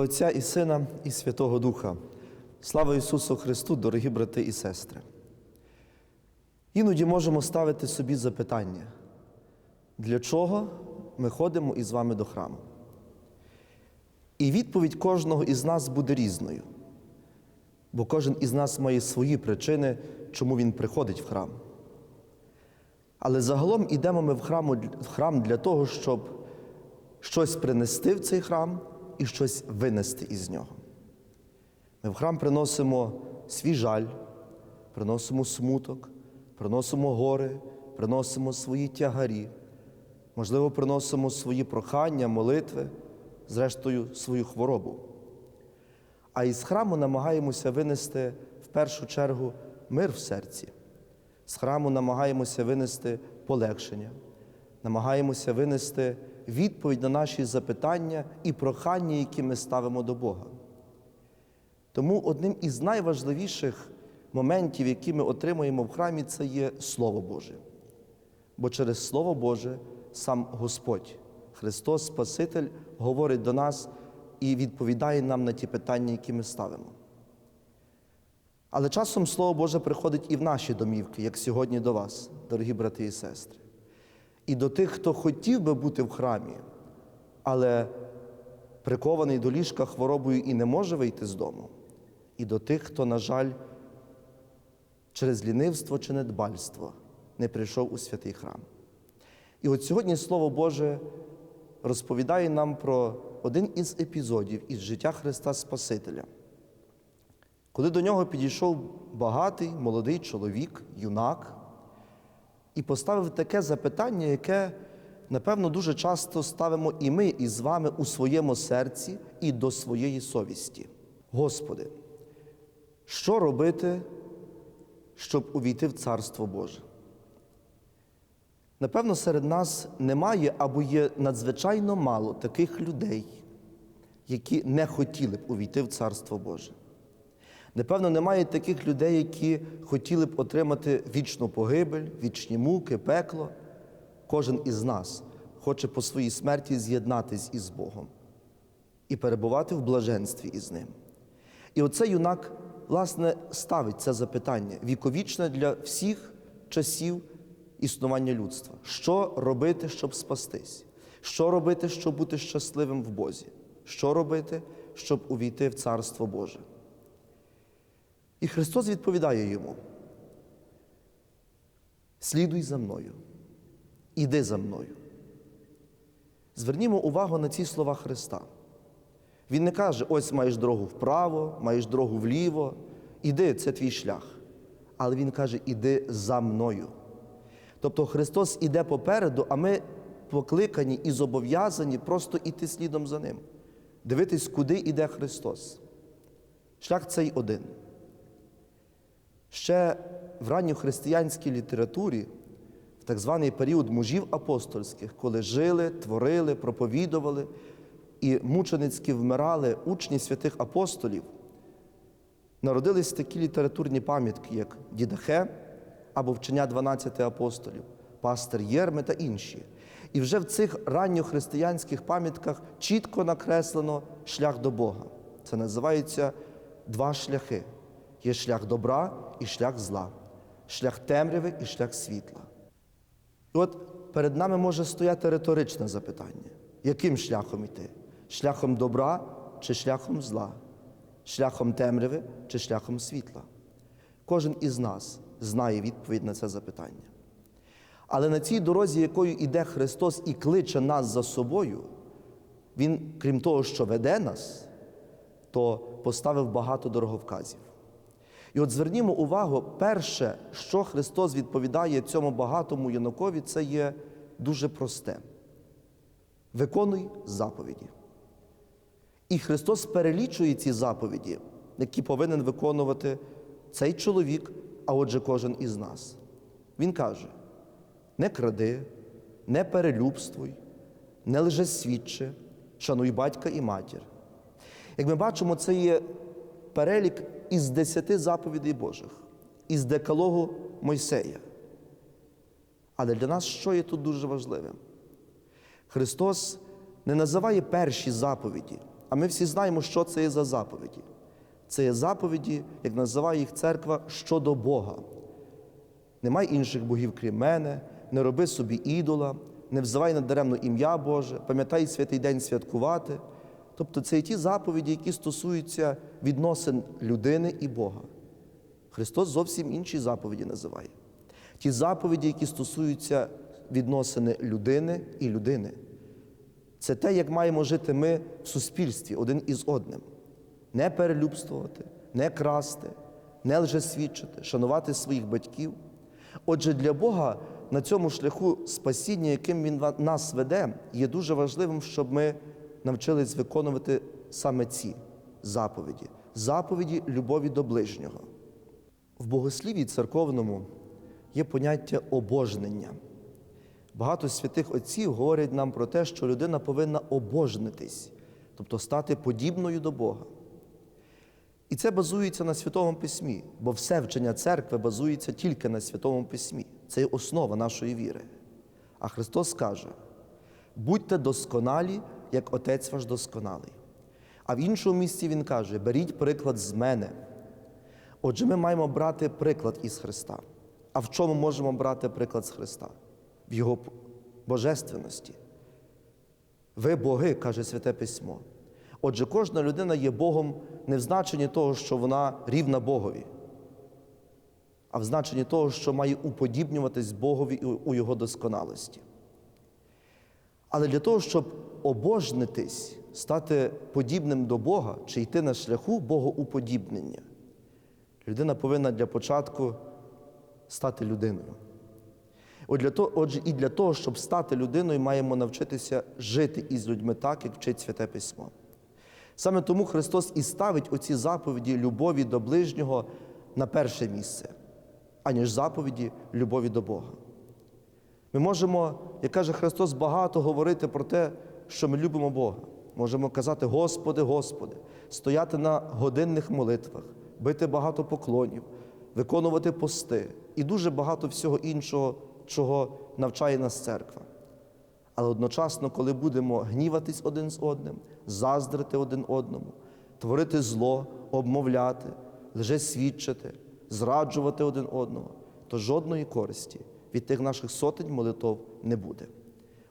Отця і Сина, і Святого Духа. Слава Ісусу Христу, дорогі брати і сестри. Іноді можемо ставити собі запитання, для чого ми ходимо із вами до храму? І відповідь кожного із нас буде різною, бо кожен із нас має свої причини, чому він приходить в храм. Але загалом ідемо ми в, храм для того, щоб щось принести в цей храм і щось винести із нього. Ми в храм приносимо свій жаль, приносимо смуток, приносимо гори, приносимо свої тягарі, можливо, приносимо свої прохання, молитви, зрештою, свою хворобу. А із храму намагаємося винести в першу чергу мир в серці. З храму намагаємося винести полегшення, намагаємося винести відповідь на наші запитання і прохання, які ми ставимо до Бога. Тому одним із найважливіших моментів, які ми отримуємо в храмі, це є Слово Боже. Бо через Слово Боже сам Господь, Христос Спаситель, говорить до нас і відповідає нам на ті питання, які ми ставимо. Але часом Слово Боже приходить і в наші домівки, як сьогодні до вас, дорогі брати і сестри. І до тих, хто хотів би бути в храмі, але прикований до ліжка хворобою і не може вийти з дому, і до тих, хто, на жаль, через лінивство чи недбальство не прийшов у святий храм. І от сьогодні Слово Боже розповідає нам про один із епізодів із життя Христа Спасителя. Коли до нього підійшов багатий молодий чоловік, юнак, і поставив таке запитання, яке, напевно, дуже часто ставимо і ми із вами у своєму серці і до своєї совісті. Господи, що робити, щоб увійти в Царство Боже? Напевно, серед нас немає або є надзвичайно мало таких людей, які не хотіли б увійти в Царство Боже. Напевно, немає таких людей, які хотіли б отримати вічну погибель, вічні муки, пекло. Кожен із нас хоче по своїй смерті з'єднатись із Богом і перебувати в блаженстві із Ним. І оцей юнак, власне, ставить це запитання віковічне для всіх часів існування людства. Що робити, щоб спастись? Що робити, щоб бути щасливим в Бозі? Що робити, щоб увійти в Царство Боже? І Христос відповідає йому: слідуй за мною, іди за мною. Звернімо увагу на ці слова Христа. Він не каже, ось маєш дорогу вправо, маєш дорогу вліво, іди, це твій шлях. Але Він каже, іди за мною. Тобто Христос іде попереду, а ми покликані і зобов'язані просто йти слідом за Ним, дивитись, куди йде Христос. Шлях цей один. Ще в ранньохристиянській літературі, в так званий період мужів апостольських, коли жили, творили, проповідували і мученицьки вмирали учні святих апостолів, народились такі літературні пам'ятки, як Дідахе або вчення 12 апостолів, пастир Єрми та інші. І вже в цих ранньохристиянських пам'ятках чітко накреслено шлях до Бога. Це називається два шляхи. Є шлях добра і шлях зла, шлях темряви і шлях світла. І от перед нами може стояти риторичне запитання: яким шляхом йти? Шляхом добра чи шляхом зла, шляхом темряви чи шляхом світла? Кожен із нас знає відповідь на це запитання. Але на цій дорозі, якою йде Христос і кличе нас за собою, Він, крім того, що веде нас, то поставив багато дороговказів. І от звернімо увагу, перше, що Христос відповідає цьому багатому юнакові, це є дуже просте. Виконуй заповіді. І Христос перелічує ці заповіді, які повинен виконувати цей чоловік, а отже, кожен із нас. Він каже: не кради, не перелюбствуй, не лжесвідчи, шануй батька і матір. Як ми бачимо, це є перелік із десяти заповідей Божих, із декалогу Мойсея. Але для нас що є тут дуже важливим? Христос не називає перші заповіді, А ми всі знаємо, що це є за заповіді. Це є заповіді, як називає їх церква, щодо Бога. Немає інших богів, крім мене, не роби собі ідола, не взивай надаремно ім'я Боже, пам'ятай святий день святкувати. Тобто це є ті заповіді, які стосуються відносин людини і Бога. Христос зовсім інші заповіді називає. Ті заповіді, які стосуються відносини людини і людини. Це те, як маємо жити ми в суспільстві один із одним. Не перелюбствувати, не красти, не лжесвідчити, шанувати своїх батьків. Отже, для Бога на цьому шляху спасіння, яким Він нас веде, є дуже важливим, щоб ми навчились виконувати саме ці заповіді, заповіді любові до ближнього. В богослів'ї церковному є поняття обожнення. Багато святих отців говорять нам про те, що людина повинна обожнитись, тобто стати подібною до Бога. І це базується на Святому Письмі, бо все вчення церкви базується тільки на Святому Письмі. Це є основа нашої віри. А Христос каже: будьте досконалі, як Отець ваш досконалий. А в іншому місці Він каже: беріть приклад з мене. Отже, ми маємо брати приклад із Христа. А в чому можемо брати приклад з Христа? В Його божественності. Ви боги, каже Святе Письмо. Отже, кожна людина є Богом не в значенні того, що вона рівна Богові, а в значенні того, що має уподібнюватись Богові у Його досконалості. Але для того, щоб обожнитись, стати подібним до Бога чи йти на шляху Богоуподібнення, людина повинна для початку стати людиною. Отже, і для того, щоб стати людиною, маємо навчитися жити із людьми так, як вчить Святе Письмо. Саме тому Христос і ставить оці заповіді любові до ближнього на перше місце, аніж заповіді любові до Бога. Ми можемо, як каже Христос, багато говорити про те, що ми любимо Бога. Можемо казати, Господи, Господи, стояти на годинних молитвах, бити багато поклонів, виконувати пости і дуже багато всього іншого, чого навчає нас церква. Але одночасно, коли будемо гніватись один з одним, заздрити один одному, творити зло, обмовляти, лжесвідчити, зраджувати один одного, то жодної користі від тих наших сотень молитов не буде.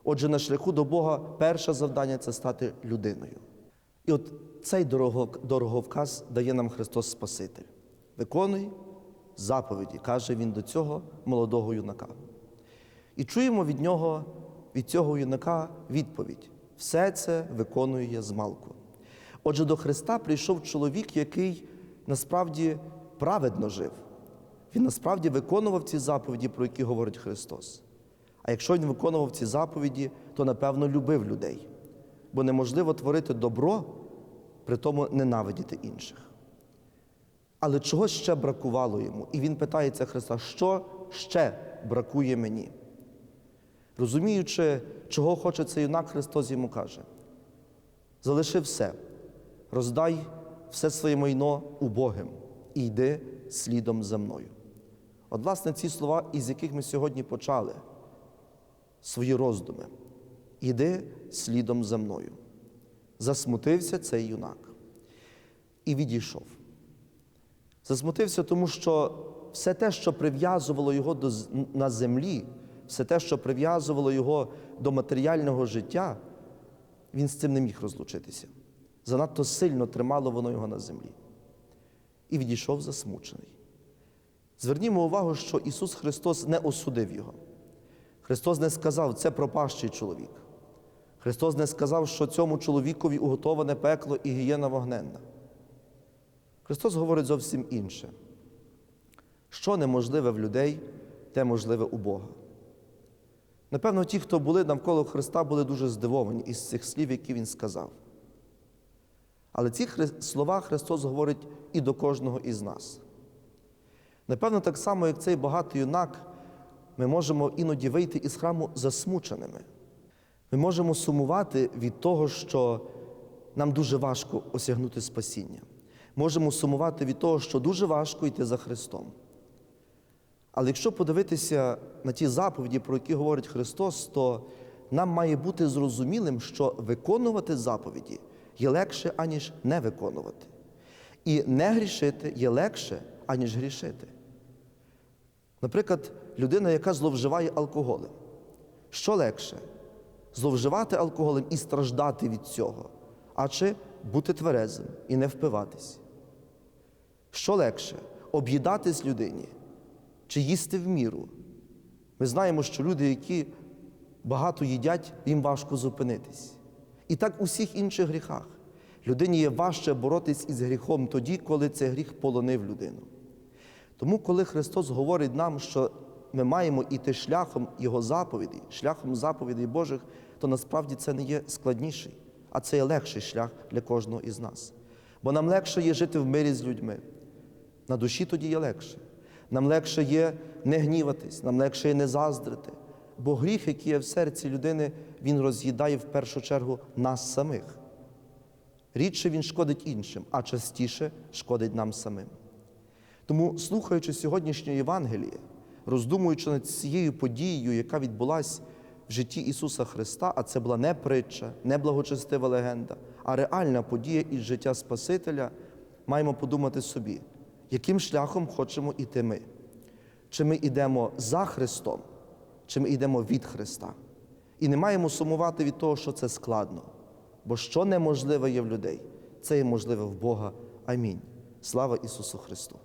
Отже, на шляху до Бога перше завдання це стати людиною. І от цей дороговказ дає нам Христос Спаситель. Виконуй заповіді, каже він до цього молодого юнака. І чуємо від нього, від цього юнака відповідь: все це виконую я змалку. Отже, до Христа прийшов чоловік, який насправді праведно жив. Він насправді виконував ці заповіді, про які говорить Христос. А якщо він виконував ці заповіді, то напевно любив людей. Бо неможливо творити добро, при тому ненавидіти інших. Але чогось ще бракувало йому. І він питається Христа, що ще бракує мені? Розуміючи, чого хоче цей юнак, Христос йому каже: залиши все, роздай все своє майно убогим і йди слідом за мною. От, власне, ці слова, із яких ми сьогодні почали свої роздуми. Іди слідом за мною. Засмутився цей юнак і відійшов. Засмутився, тому що все те, що прив'язувало його до, на землі, все те, що прив'язувало його до матеріального життя, він з цим не міг розлучитися. Занадто сильно тримало воно його на землі. І відійшов засмучений. Звернімо увагу, що Ісус Христос не осудив його. Христос не сказав, це пропащий чоловік. Христос не сказав, що цьому чоловікові уготоване пекло і гієна вогненна. Христос говорить зовсім інше. Що неможливе в людей, те можливе у Бога. Напевно, ті, хто були навколо Христа, були дуже здивовані із цих слів, які Він сказав. Але ці слова Христос говорить і до кожного із нас. Напевно, так само, як цей багатий юнак, ми можемо іноді вийти із храму засмученими. Ми можемо сумувати від того, що нам дуже важко осягнути спасіння. Можемо сумувати від того, що дуже важко йти за Христом. Але якщо подивитися на ті заповіді, про які говорить Христос, то нам має бути зрозумілим, що виконувати заповіді є легше, аніж не виконувати. І не грішити є легше, аніж грішити. Наприклад, людина, яка зловживає алкоголем. Що легше? Зловживати алкоголем і страждати від цього, а чи бути тверезим і не впиватись? Що легше? Об'їдатись людині чи їсти в міру? Ми знаємо, що люди, які багато їдять, їм важко зупинитись. І так у всіх інших гріхах. Людині є важче боротись із гріхом тоді, коли цей гріх полонив людину. Тому, коли Христос говорить нам, що ми маємо іти шляхом Його заповідей, шляхом заповідей Божих, то насправді це не є складніший, а це є легший шлях для кожного із нас. Бо нам легше є жити в мирі з людьми. На душі тоді є легше. Нам легше є не гніватись, нам легше є не заздрити. Бо гріх, який є в серці людини, він роз'їдає в першу чергу нас самих. Рідше він шкодить іншим, а частіше шкодить нам самим. Тому, слухаючи сьогоднішнє Євангеліє, роздумуючи над цією подією, яка відбулася в житті Ісуса Христа, а це була не притча, не благочестива легенда, а реальна подія із життя Спасителя, маємо подумати собі, яким шляхом хочемо йти ми. Чи ми йдемо за Христом, чи ми йдемо від Христа. І не маємо сумувати від того, що це складно. Бо що неможливе є в людей, це є можливе в Бога. Амінь. Слава Ісусу Христу!